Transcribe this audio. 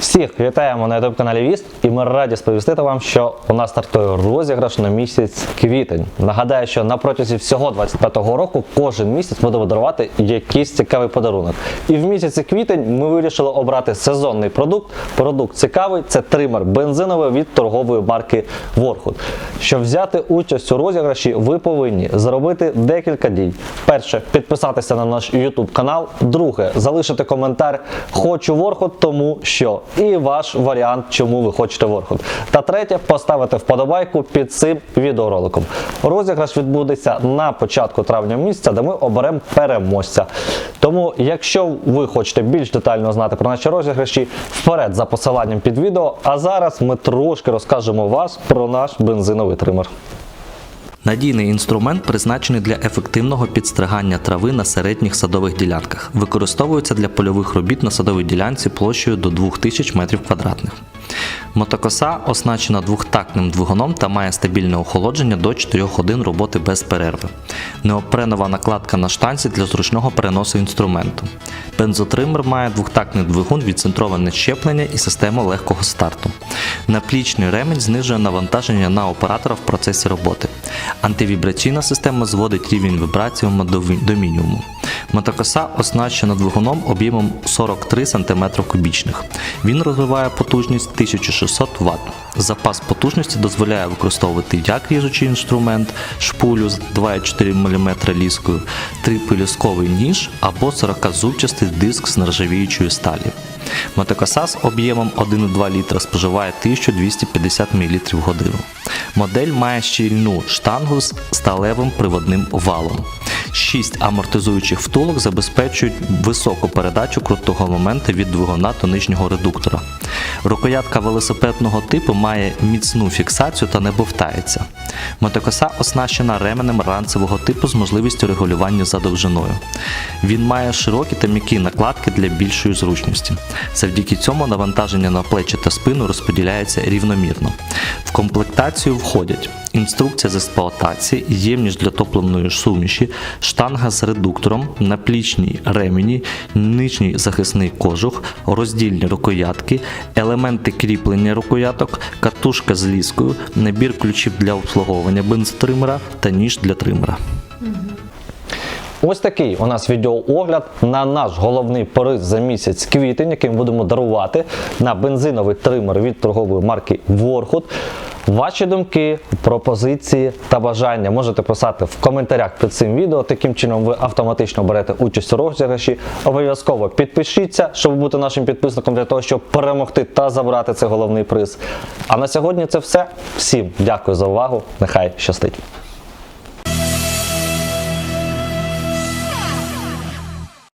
Всіх вітаємо на youtube каналі Віст, і ми раді сповістити вам, що у нас стартує розіграш на місяць квітень. Нагадаю, що на протязі всього 25-го року кожен місяць будемо дарувати якийсь цікавий подарунок. І в місяці квітень ми вирішили обрати сезонний продукт. Продукт цікавий це тример бензиновий від торгової марки Warhood. Щоб взяти участь у розіграші, ви повинні зробити декілька дій. Перше, підписатися на наш YouTube канал. Друге, залишити коментар Хочу Warhood, тому що і ваш варіант, чому ви хочете Warhood. Та третє, поставити вподобайку під цим відеороликом. Розіграш відбудеться на початку травня місяця, де ми оберемо переможця. Тому, якщо ви хочете більш детально знати про наші розіграші, вперед за посиланням під відео. А зараз ми трошки розкажемо вас про наш бензиновий тример. Надійний інструмент призначений для ефективного підстригання трави на середніх садових ділянках. Використовується для польових робіт на садовій ділянці площею до 2000 м2. Мотокоса оснащена двохтактним двигуном та має стабільне охолодження до 4 годин роботи без перерви. Неопренова накладка на штанці для зручного переносу інструменту. Бензотример має двохтактний двигун, відцентроване щеплення і систему легкого старту. Наплічний ремень знижує навантаження на оператора в процесі роботи. Антивібраційна система зводить рівень вібрації до ві- до мінімуму. Мотокоса оснащена двигуном об'ємом 43 см кубічних. Він розвиває потужність 1600 Вт. Запас потужності дозволяє використовувати як ріжучий інструмент, шпулю з 2,4 мм ліскою, трипелюсковий ніж або 40-зубчастий диск з нержавіючої сталі. Мотокоса з об'ємом 1,2 літра споживає 1250 мл в годину. Модель має щільну штангу з сталевим приводним валом. Шість амортизуючих втулок забезпечують високу передачу крутого моменту від двигуна до нижнього редуктора. Рукоятка велосипедного типу має міцну фіксацію та не бовтається. Мотокоса оснащена ременем ранцевого типу з можливістю регулювання за довжиною. Він має широкі та м'які накладки для більшої зручності. Завдяки цьому навантаження на плечі та спину розподіляється рівномірно. В комплектацію входять інструкція з експлуатації, ємність для топливної суміші, штанга з редуктором, наплічні ремені, нижній захисний кожух, роздільні рукоятки, елементи кріплення рукояток, катушка з ліскою, набір ключів для обслуговування бензотримера та ніж для тримера. Ось такий у нас відеоогляд на наш головний приз за місяць квітень, який ми будемо дарувати на бензиновий тример від торгової марки Warhood. Ваші думки, пропозиції та бажання можете писати в коментарях під цим відео. Таким чином ви автоматично берете участь у розіграші. Обов'язково підпишіться, щоб бути нашим підписником для того, щоб перемогти та забрати цей головний приз. А на сьогодні це все. Всім дякую за увагу. Нехай щастить.